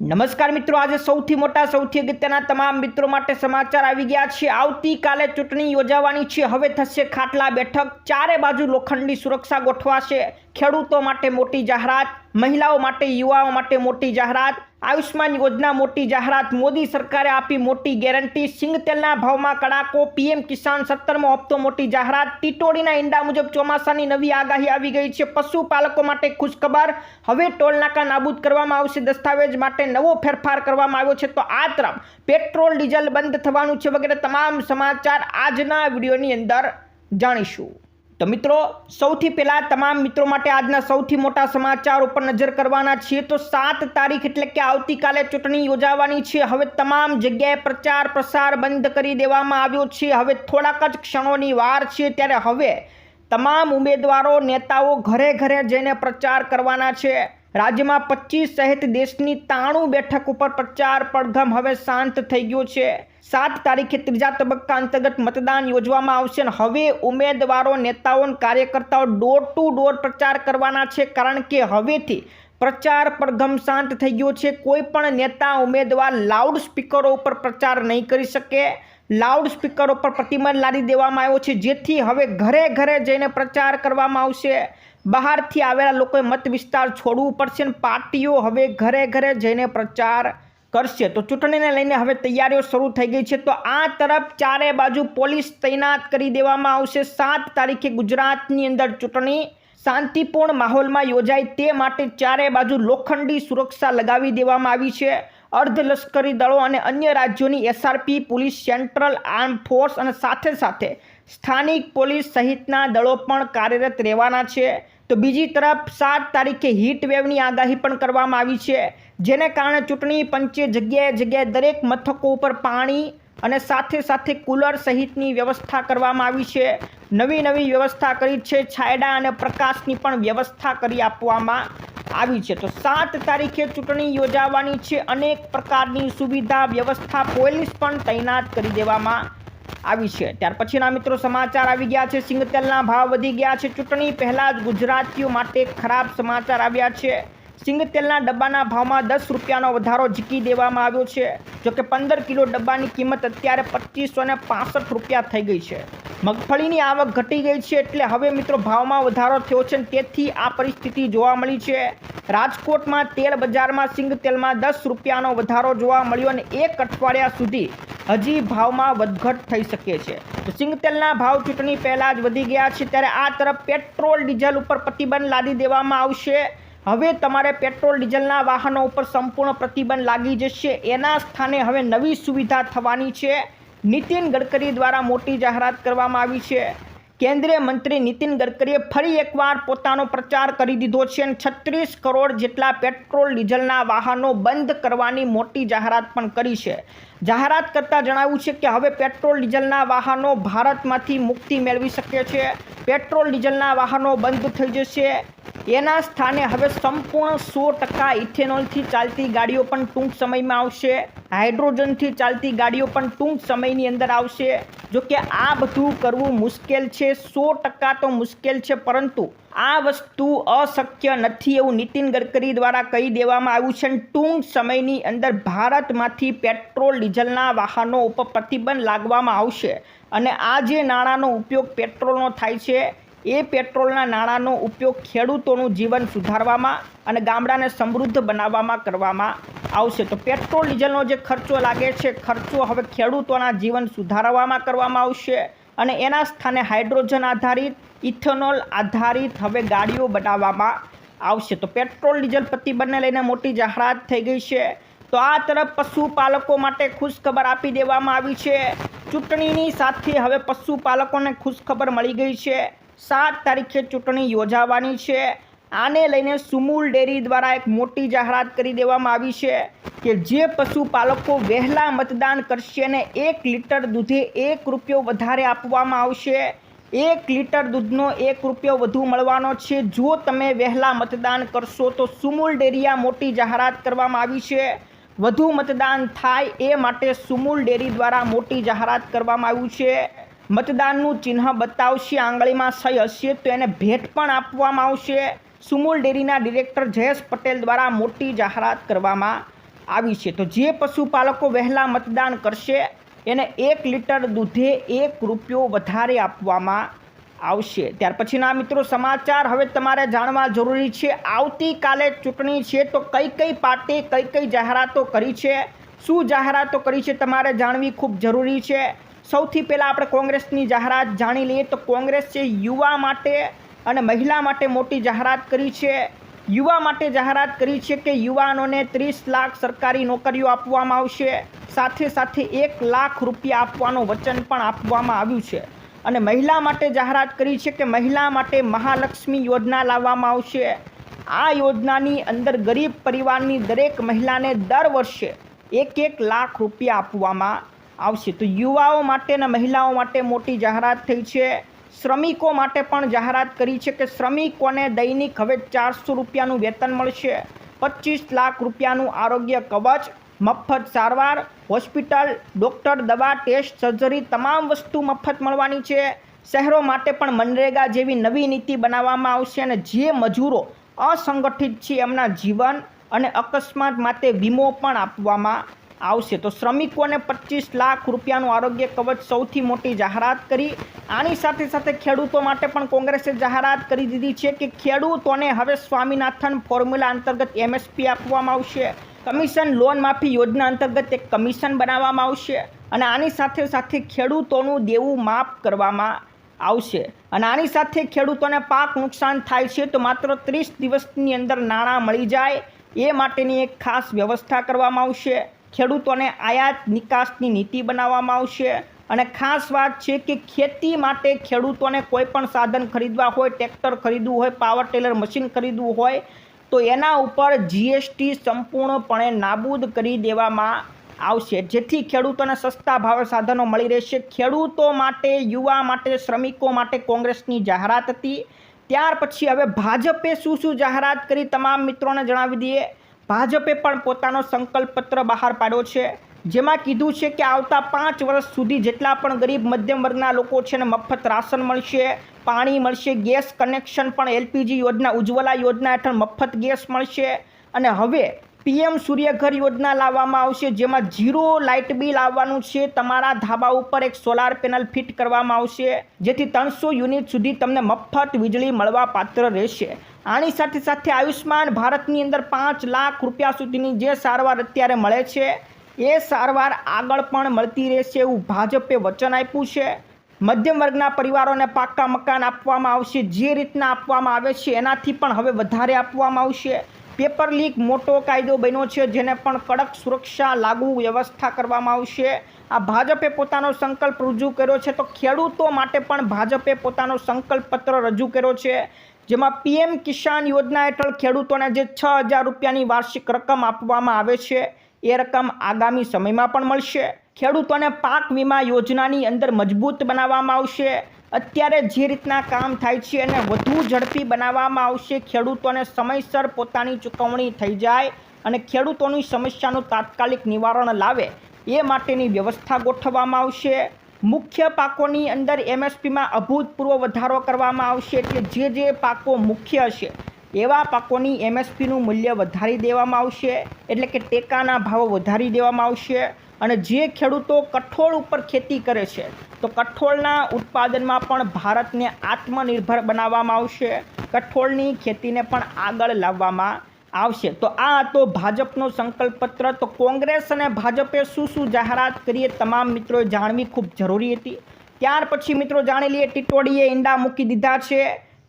નમસ્કાર મિત્રો, આજે સૌથી મોટા, સૌથી અગત્યના તમામ મિત્રો માટે સમાચાર આવી ગયા છે. આવતીકાલે ચૂંટણી યોજાવાની છે. હવે થશે ખાટલા બેઠક. ચારે બાજુ લોખંડી સુરક્ષા ગોઠવાશે. ખેડૂતો માટે મોટી જાહેરાત, મહિલાઓ માટે, યુવાઓ માટે મોટી જાહેરાત આયુષ્માન યોજના મોટી જાહેરાત, મોદી સરકારે આપી મોટી ગેરંટી સિંગ તેલના ભાવમાં કડાકો, પીએમ કિસાન સત્તરમો હપ્તો મોટી જાહેરાત ટીટોડીના ઈંડા મુજબ ચોમાસાની નવી આગાહી આવી ગઈ છે. પશુપાલકો માટે ખુશખબર, હવે ટોલનાકા નાબૂદ કરવામાં આવશે. દસ્તાવેજ માટે નવો ફેરફાર કરવામાં આવ્યો છે. તો આ તરફ પેટ્રોલ, ડીઝલ બંધ થવાનું છે વગેરે તમામ સમાચાર આજના વિડીયોની અંદર જાણીશું. તો મિત્રો, સૌથી પહેલાં તમામ મિત્રો માટે આજના સૌથી મોટા સમાચાર ઉપર નજર કરવાના છીએ. તો સાત તારીખ એટલે કે આવતીકાલે ચૂંટણી યોજાવાની છે. હવે તમામ જગ્યાએ પ્રચાર પ્રસાર બંધ કરી દેવામાં આવ્યો છે. હવે થોડાક જ ક્ષણોની વાર છે ત્યારે હવે તમામ ઉમેદવારો, નેતાઓ ઘરે ઘરે જઈને પ્રચાર કરવાના છે. રાજ્યમાં પચીસ સહિત દેશની તાણું બેઠક ઉપર પ્રચાર પડઘમ હવે શાંત થઈ ગયો છે. સાત તારીખે ત્રીજા તબક્કા અંતર્ગત મતદાન યોજવામાં આવશે અને હવે ઉમેદવારો, નેતાઓ કાર્યકર્તાઓ ડોર ટુ ડોર પ્રચાર કરવાના છે કારણ કે હવેથી પ્રચાર પડઘમ શાંત થઈ ગયો છે. કોઈ પણ નેતા, ઉમેદવાર લાઉડ સ્પીકરો ઉપર પ્રચાર નહીં કરી શકે. લાઉડ સ્પીકરો પર પ્રતિબંધ લાદી દેવામાં આવ્યો છે. જેથી હવે ઘરે ઘરે જઈને પ્રચાર કરવામાં આવશે. બહારથી આવેલા લોકોએ મત વિસ્તાર છોડવું પડશે અને પાર્ટીઓ હવે ઘરે ઘરે જઈને પ્રચાર કરશે. તો ચૂંટણીને લઈને હવે તૈયારીઓ શરૂ થઈ ગઈ છે. તો આ તરફ ચારે બાજુ પોલીસ તૈનાત કરી દેવામાં આવશે. સાત તારીખે ગુજરાતની અંદર ચૂંટણી શાંતિપૂર્ણ માહોલમાં યોજાય તે માટે ચારે બાજુ લોખંડી સુરક્ષા લગાવી દેવામાં આવી છે. અર્ધલશ્કરી દળો અને અન્ય રાજ્યોની SRP, police central arm force અને સાથે સાથે સ્થાનિક પોલીસ સહિતના દળો પણ કાર્યરત રહેવાના છે. તો બીજી તરફ સાત તારીખે હીટ વેવની આગાહી પણ કરવામાં આવી છે. જેને કારણે ચૂંટણી પંચે જગ્યાએ જગ્યાએ દરેક મથકો ઉપર પાણી અને સાથે સાથે કુલર સહિતની વ્યવસ્થા કરવામાં આવી છે. નવી નવી વ્યવસ્થા કરી છે. છાયડા અને પ્રકાશની પણ વ્યવસ્થા કરી આપવામાં આવી છે. તો સાત તારીખે ચૂંટણી યોજાવાની છે. અનેક પ્રકારની સુવિધા વ્યવસ્થા પોલીસ પણ તૈનાત કરી દેવામાં આવી છે. ત્યાર પછીના મિત્રો સમાચાર આવી ગયા છે. સિંગતેલના ભાવ વધી ગયા છે. ચૂંટણી પહેલાં જ ગુજરાતીઓ માટે ખરાબ સમાચાર આવ્યા છે. સિંગતેલના ડબ્બાના ભાવમાં દસ રૂપિયાનો વધારો ઝીકી દેવામાં આવ્યો છે, જોકે પંદર કિલો ડબ્બાની કિંમત અત્યારે પચીસો ને પાસઠ રૂપિયા થઈ ગઈ છે. મગફળીની આવક ઘટી ગઈ છે એટલે હવે મિત્રો ભાવમાં વધારો થયો છે તેથી આ પરિસ્થિતિ જોવા મળી છે. રાજકોટમાં તેલ બજારમાં સિંગ તેલમાં દસ રૂપિયાનો વધારો જોવા મળ્યો અને એક અઠવાડિયા સુધી હજી ભાવમાં વધઘટ થઈ શકે છે. તો સિંગ તેલના ભાવ ચૂંટણી પહેલાં જ વધી ગયા છે, ત્યારે આ તરફ પેટ્રોલ, ડીઝલ ઉપર પ્રતિબંધ લાદી દેવામાં આવશે. હવે તમારે પેટ્રોલ, ડીઝલના વાહનો ઉપર સંપૂર્ણ પ્રતિબંધ લાગી જશે. એના સ્થાને હવે નવી સુવિધા થવાની છે. નીતિન ગડકરી દ્વારા મોટી જાહેરાત કરવામાં આવી છે. કેન્દ્રીય મંત્રી નીતિન ગડકરીએ ફરી એકવાર પોતાનો પ્રચાર કરી દીધો છે અને છત્રીસ કરોડ જેટલા પેટ્રોલ, ડીઝલના વાહનો બંધ કરવાની મોટી જાહેરાત પણ કરી છે. જાહેરાત કરતાં જણાવ્યું છે કે હવે પેટ્રોલ, ડીઝલના વાહનો ભારતમાંથી મુક્તિ મેળવી શકે છે. પેટ્રોલ, ડીઝલના વાહનો બંધ થઈ જશે. એના સ્થાને હવે સંપૂર્ણ સો ટકા ઇથેનોલથી ચાલતી ગાડીઓ પણ ટૂંક સમયમાં આવશે. હાઇડ્રોજનથી ચાલતી ગાડીઓ પણ ટૂંક સમયની અંદર આવશે. જો કે આ બધું કરવું મુશ્કેલ છે, સો ટકા તો મુશ્કેલ છે, પરંતુ આ વસ્તુ અશક્ય નથી એવું નીતિન ગડકરી દ્વારા કહી દેવામાં આવ્યું છે. ટૂંક સમયની અંદર ભારતમાંથી પેટ્રોલ, ડીઝલના વાહનો ઉપર પ્રતિબંધ લાગવામાં આવશે. અને આ જે નાણાંનો ઉપયોગ પેટ્રોલનો થાય છે એ પેટ્રોલના નાણાંનો ઉપયોગ ખેડૂતોનું જીવન સુધારવામાં અને ગામડાને સમૃદ્ધ બનાવવામાં કરવામાં આવશે. તો પેટ્રોલ, ડીઝલનો જે ખર્ચો લાગે છે, ખર્ચો હવે ખેડૂતોના જીવન સુધારવામાં કરવામાં આવશે અને એના સ્થાને હાઇડ્રોજન આધારિત, ઇથેનોલ આધારિત હવે ગાડીઓ બનાવવામાં આવશે. તો પેટ્રોલ, ડીઝલ પ્રતિબંધને લઈને મોટી જાહેરાત થઈ ગઈ છે. તો આ તરફ પશુપાલકો માટે ખુશખબર આપી દેવામાં આવી છે. ચૂંટણીની સાથે હવે પશુપાલકોને ખુશખબર મળી ગઈ છે. સાત તારીખે ચૂંટણી યોજાવાની છે. આને લઈને સુમૂલ ડેરી દ્વારા એક મોટી જાહેરાત કરી દેવામાં આવી છે કે જે પશુપાલકો વહેલા મતદાન કરશે અને એક લીટર દૂધે એક રૂપિયો વધારે આપવામાં આવશે. એક લીટર દૂધનો એક રૂપિયો વધુ મળવાનો છે. જો તમે વહેલા મતદાન કરશો તો સુમૂલ ડેરીયા મોટી જાહેરાત કરવામાં આવી છે. વધુ મતદાન થાય એ માટે સુમૂલ ડેરી દ્વારા મોટી જાહેરાત કરવામાં આવ્યું છે. મતદાનનું ચિહ્ન બતાવશે. આંગળીમાં સહી હશે તો એને ભેટ પણ આપવામાં આવશે. સુમૂલ ડેરીના ડિરેક્ટર જયેશ પટેલ દ્વારા મોટી જાહેરાત કરવામાં આવી છે. તો જે પશુપાલકો વહેલા મતદાન કરશે, એને એક લીટર દૂધે એક રૂપિયો વધારે આપવામાં આવશે. ત્યાર પછીના મિત્રો સમાચાર, હવે તમારે જાણવા જરૂરી છે, આવતીકાલે ચૂંટણી છે તો કઈ કઈ પાર્ટી કઈ કઈ જાહેરાતો કરી છે? શું જાહેરાતો કરી છે તમારે જાણવી ખૂબ જરૂરી છે? સૌથી પહેલાં આપણે કોંગ્રેસની જાહેરાત જાણી લઈએ તો કોંગ્રેસે યુવા માટે અને મહિલા માટે મોટી જાહેરાત કરી છે. યુવા માટે જાહેરાત કરી છે કે યુવાનોને ત્રીસ લાખ સરકારી નોકરીઓ આપવામાં આવશે. સાથે સાથે એક લાખ રૂપિયા આપવાનું વચન પણ આપવામાં આવ્યું છે. અને મહિલા માટે જાહેરાત કરી છે કે મહિલા માટે મહાલક્ષ્મી યોજના લાવવામાં આવશે. આ યોજનાની અંદર ગરીબ પરિવારની દરેક મહિલાને દર વર્ષે એક એક લાખ રૂપિયા આપવામાં આવશે. તો યુવાઓ માટે અને મહિલાઓ માટે મોટી જાહેરાત થઈ છે. શ્રમિકો માટે પણ જાહેરાત કરી છે કે શ્રમિકોને દૈનિક હવે ચારસો રૂપિયાનું વેતન મળશે. પચીસ લાખ રૂપિયાનું આરોગ્ય કવચ, મફત સારવાર, હોસ્પિટલ, ડૉક્ટર, દવા, ટેસ્ટ, સર્જરી તમામ વસ્તુ મફત મળવાની છે. શહેરો માટે પણ મનરેગા જેવી નવી નીતિ બનાવવામાં આવશે અને જે મજૂરો અસંગઠિત છે એમના જીવન અને અકસ્માત માટે વીમો પણ આપવામાં આવશે. તો શ્રમિકોને પચીસ લાખ રૂપિયાનું આરોગ્ય કવચ સૌથી મોટી જાહેરાત કરી. આની સાથે સાથે ખેડૂતો માટે પણ કોંગ્રેસે જાહેરાત કરી દીધી છે કે ખેડૂતોને હવે સ્વામિનાથન ફોર્મ્યુલા અંતર્ગત એમએસપી આપવામાં આવશે. કમિશન લોન માફી યોજના અંતર્ગત એક કમિશન બનાવવામાં આવશે અને આની સાથે સાથે ખેડૂતોનું દેવું માફ કરવામાં આવશે. અને આની સાથે ખેડૂતોને પાક નુકસાન થાય છે તો માત્ર ત્રીસ દિવસની અંદર નાણાં મળી જાય. એ માટેની એક ખાસ વ્યવસ્થા કરવામાં આવશે. ખેડૂતોને આયાત નિકાસની નીતિ બનાવવામાં આવશે. અને ખાસ વાત છે કે ખેતી માટે ખેડૂતોને કોઈ પણ સાધન ખરીદવા હોય, ટ્રેક્ટર ખરીદવું હોય, પાવર ટેલર મશીન ખરીદવું હોય, તો એના ઉપર જીએસટી સંપૂર્ણપણે નાબૂદ કરી દેવામાં આવશે. જેથી ખેડૂતોને સસ્તા ભાવે સાધનો મળી રહેશે. ખેડૂતો માટે, યુવા માટે, શ્રમિકો માટે કોંગ્રેસની જાહેરાત હતી. ત્યાર પછી હવે ભાજપે શું શું જાહેરાત કરી, તમામ મિત્રોને જણાવી દઈએ. ભાજપે પણ પોતાનો સંકલ્પપત્ર બહાર પાડ્યો છે, જેમાં કીધું છે કે આવતા પાંચ વર્ષ સુધી જેટલા પણ ગરીબ મધ્યમ વર્ગના લોકો છે ને મફત રાશન મળશે, પાણી મળશે, ગેસ કનેક્શન પણ એલપીજી યોજના, ઉજ્જવલા યોજના હેઠળ મફત ગેસ મળશે અને હવે પીએમ સૂર્યઘર યોજના લાવવામાં આવશે, જેમાં ઝીરો લાઇટ બિલ આવવાનું છે, તમારા ધાબા ઉપર એક સોલાર પેનલ ફિટ કરવામાં આવશે, જેથી ત્રણસો યુનિટ સુધી તમને મફત વીજળી મળવા પાત્ર રહેશે. આની સાથે સાથે આયુષ્માન ભારતની અંદર પાંચ લાખ રૂપિયા સુધીની જે સારવાર અત્યારે મળે છે, એ સારવાર આગળ પણ મળતી રહેશે એવું ભાજપે વચન આપ્યું છે. મધ્યમ વર્ગના પરિવારોને પાક્કા મકાન આપવામાં આવશે, જે રીતના આપવામાં આવે છે એનાથી પણ હવે વધારે આપવામાં આવશે. પેપર લીક મોટો કાયદો બન્યો છે, જેને પણ કડક સુરક્ષા લાગુ વ્યવસ્થા કરવામાં આવશે. આ ભાજપે પોતાનો સંકલ્પ રજૂ કર્યો છે, તો ખેડૂતો માટે પણ ભાજપે પોતાનો સંકલ્પ પત્ર રજૂ કર્યો છે. જેમાં પીએમ કિસાન યોજના હેઠળ ખેડૂતોને જે છ હજાર રૂપિયાની વાર્ષિક રકમ આપવામાં આવે છે, એ રકમ આગામી સમયમાં પણ મળશે. ખેડૂતોને પાક વીમા યોજનાની અંદર મજબૂત બનાવવામાં આવશે. અત્યારે જે રીતના કામ થાય છે એને વધુ ઝડપી બનાવવામાં આવશે. ખેડૂતોને સમયસર પોતાની ચૂકવણી થઈ જાય અને ખેડૂતોની સમસ્યાનું તાત્કાલિક નિવારણ લાવે, એ માટેની વ્યવસ્થા ગોઠવવામાં આવશે. મુખ્ય પાકોની અંદર એમએસપીમાં અભૂતપૂર્વ વધારો કરવામાં આવશે એટલે જે જે પાકો મુખ્ય છે, એવા પાકોની એમએસપીનું મૂલ્ય વધારી દેવામાં આવશે, એટલે કે ટેકાના ભાવો વધારી દેવામાં આવશે અને જે ખેડૂતો કઠોળ ઉપર ખેતી કરે છે, તો કઠોળના ઉત્પાદનમાં પણ ભારતને આત્મનિર્ભર બનાવવામાં આવશે, કઠોળની ખેતીને પણ આગળ લાવવામાં આવશે. તો આ હતો ભાજપનો સંકલ્પ પત્ર તો કોંગ્રેસ અને ભાજપે શું શું જાહેરાત કરી એ તમામ મિત્રોએ જાણવી ખૂબ જરૂરી હતી. ત્યાર પછી મિત્રો જાણી લઈએ ટીટોડીએ ઈંડા મૂકી દીધા છે.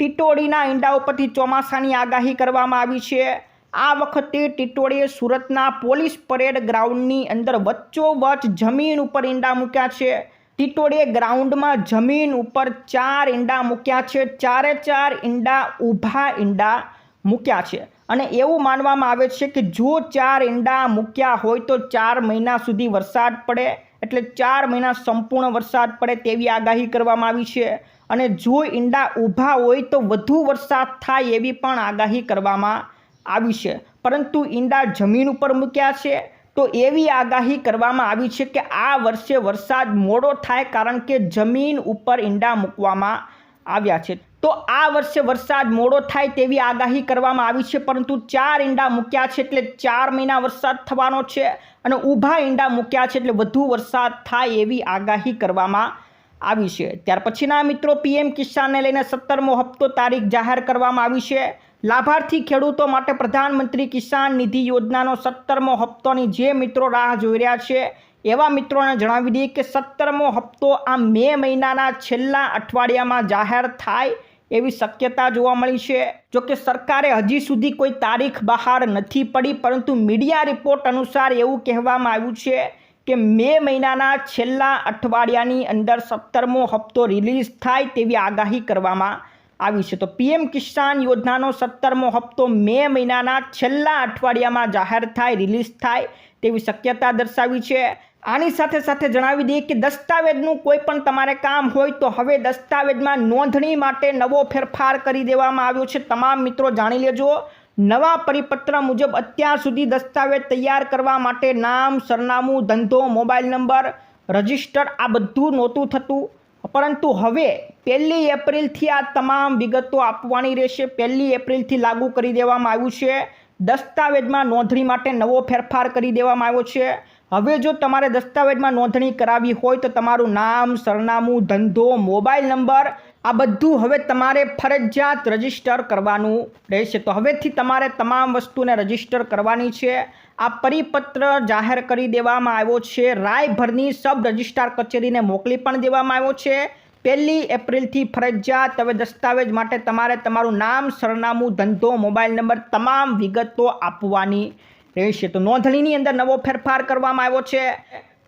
ટીટોડીના ઈંડા ઉપરથી ચોમાસાની આગાહી કરવામાં આવી છે. આ વખતે ટીટોડીએ સુરતના પોલીસ પરેડ ગ્રાઉન્ડની અંદર વચ્ચોવચ જમીન ઉપર ઈંડા મૂક્યા છે. ટીટોડીએ ગ્રાઉન્ડમાં જમીન ઉપર ચાર ઈંડા મૂક્યા છે. ચારે ચાર ઈંડા ઊભા ઈંડા મૂક્યા છે. અને એવું માનવામાં આવે છે કે જો ચાર ઈંડા મૂક્યા હોય તો ચાર મહિના સુધી વરસાદ પડે, એટલે ચાર મહિના સંપૂર્ણ વરસાદ પડે તેવી આગાહી કરવામાં આવી છે. અને જો ઈંડા ઊભા હોય તો વધુ વરસાદ થાય એવી પણ આગાહી કરવામાં આવી છે. પરંતુ ઈંડા જમીન ઉપર મૂક્યા છે તો એવી આગાહી કરવામાં આવી છે કે આ વર્ષે વરસાદ મોડો થાય કારણ કે જમીન ઉપર ઈંડા મૂકવામાં આવ્યા છે. તો આ વર્ષે વરસાદ મોડો થાય તેવી આગાહી કરવામાં આવી છે, પરંતુ ચાર ઈંડા મૂક્યા છે એટલે ચાર મહિના વરસાદ થવાનો છે અને ઊભા ઈંડા મૂક્યા છે એટલે વધુ વરસાદ થાય એવી આગાહી કરવામાં આવી છે. ત્યાર પછીના મિત્રો, પીએમ કિસાનને લઈને સત્તરમો હપ્તો તારીખ જાહેર કરવામાં આવી છે. લાભાર્થી ખેડૂતો માટે પ્રધાનમંત્રી કિસાન નિધિ યોજનાનો સત્તરમો હપ્તોની જે મિત્રો રાહ જોઈ રહ્યા છે એવા મિત્રોને જણાવી દઈએ કે સત્તરમો હપ્તો આ મે મહિનાના છેલ્લા અઠવાડિયામાં જાહેર થાય એવી શક્યતા જોવા મળી છે. જોકે સરકારે હજી સુધી કોઈ તારીખ બહાર નથી પડી, પરંતુ મીડિયા રિપોર્ટ અનુસાર એવું કહેવામાં આવ્યું છે કે મે મહિનાના છેલ્લા અઠવાડિયાની અંદર સત્તરમો હપ્તો રિલીઝ થાય તેવી આગાહી કરવામાં આવી છે. તો પીએમ કિસાન યોજનાનો સત્તરમો હપ્તો મે મહિનાના છેલ્લા અઠવાડિયામાં જાહેર થાય, રિલીઝ થાય તેવી શક્યતા દર્શાવી છે. આની સાથે સાથે જણાવી દઈએ કે દસ્તાવેજનું કોઈ પણ તમારે કામ હોય તો હવે દસ્તાવેજમાં નોંધણી માટે નવો ફેરફાર કરી દેવામાં આવ્યો છે. તમામ મિત્રો જાણી લેજો. નવા પરિપત્ર મુજબ અત્યાર સુધી દસ્તાવેજ તૈયાર કરવા માટે નામ, સરનામું, ધંધો, મોબાઈલ નંબર, રજિસ્ટર આ બધું નહોતું થતું. પરંતુ હવે પહેલી એપ્રિલથી આ તમામ વિગતો આપવાની રહેશે. પહેલી એપ્રિલથી લાગુ કરી દેવામાં આવ્યું છે. દસ્તાવેજમાં નોંધણી માટે નવો ફેરફાર કરી દેવામાં આવ્યો છે. હવે જો તમારે દસ્તાવેજમાં નોંધણી કરાવી હોય તો તમારું નામ, સરનામું, ધંધો, મોબાઈલ નંબર, આ બધું હવે તમારે ફરજિયાત રજિસ્ટર કરવાનું રહેશે. તો હવેથી તમારે તમામ વસ્તુને રજિસ્ટર કરવાની છે. આ પરિપત્ર જાહેર કરી દેવામાં આવ્યો છે. રાયભરની સબ રજિસ્ટ્રાર કચેરીને મોકલી પણ દેવામાં આવ્યો છે. પહેલી એપ્રિલથી ફરજિયાત હવે દસ્તાવેજ માટે તમારે તમારું નામ, સરનામું, ધંધો, મોબાઈલ નંબર તમામ વિગતો આપવાની રહેશે તો નોંધણીની અંદર નવો ફેરફાર કરવામાં આવ્યો છે.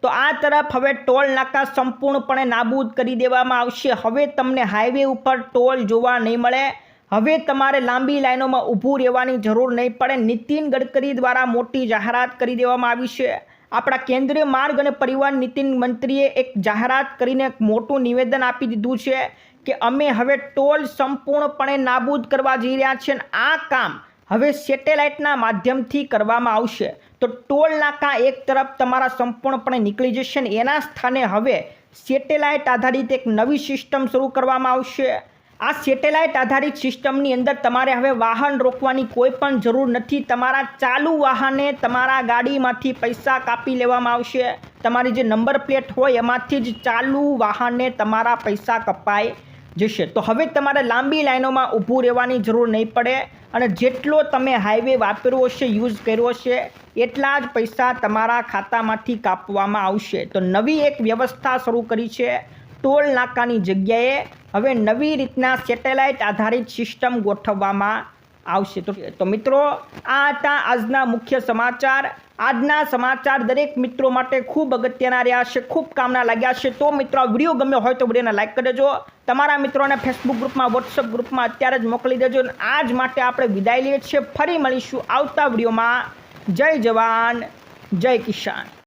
તો આ તરફ હવે ટોલ નાકા સંપૂર્ણપણે નાબૂદ કરી દેવામાં આવશે. હવે તમને હાઈવે ઉપર ટોલ જોવા નહીં મળે. હવે તમારે લાંબી લાઈનોમાં ઊભું રહેવાની જરૂર નહીં પડે. નીતિન ગડકરી દ્વારા મોટી જાહેરાત કરી દેવામાં આવી છે. આપણા કેન્દ્રીય માર્ગ અને પરિવહન નીતિન મંત્રીએ એક જાહેરાત કરીને એક મોટું નિવેદન આપી દીધું છે કે અમે હવે ટોલ સંપૂર્ણપણે નાબૂદ કરવા જઈ રહ્યા છીએ આ કામ હવે સેટેલાઇટના માધ્યમથી કરવામાં આવશે. તો ટોલ નાકા એક તરફ તમારા સંપૂર્ણપણે નીકળી જશે ને એના સ્થાને હવે સેટેલાઇટ આધારિત એક નવી સિસ્ટમ શરૂ કરવામાં આવશે. આ સેટેલાઇટ આધારિત સિસ્ટમની અંદર તમારે હવે વાહન રોકવાની કોઈ પણ જરૂર નથી. તમારા ચાલુ વાહને તમારા ગાડીમાંથી પૈસા કાપી લેવામાં આવશે. તમારી જે નંબર પ્લેટ હોય એમાંથી જ ચાલુ વાહને તમારા પૈસા કપાઈ જશે. તો હવે તમારે લાંબી લાઈનોમાં ઊભું રહેવાની જરૂર નહીં પડે અને જેટલો તમે હાઈવે વાપર્યો હશે યુઝ કર્યો હશે, એટલા જ પૈસા તમારા ખાતામાંથી કાપવામાં આવશે. તો નવી એક વ્યવસ્થા શરૂ કરી છે ટોલ નાકાની જગ્યાએ. હવે નવી રીતના સેટેલાઇટ આધારિત સિસ્ટમ ગોઠવવામાં આવશે. તો તો મિત્રો, આ હતા આજના મુખ્ય સમાચાર. આજના સમાચાર દરેક મિત્રો માટે ખૂબ અગત્યના રહ્યા છે, ખૂબ કામના લાગ્યા છે. તો મિત્રો, આ વીડિયો ગમ્યો હોય તો વિડીયોને લાઈક કરી દેજો. તમારા મિત્રોને ફેસબુક ગ્રુપમાં વોટ્સઅપ ગ્રુપમાં અત્યારે જ મોકલી દેજો અને આજ માટે આપણે વિદાય લઈએ છીએ. ફરી મળીશું આવતા વિડીયોમાં. જય જવાન, જય કિસાન.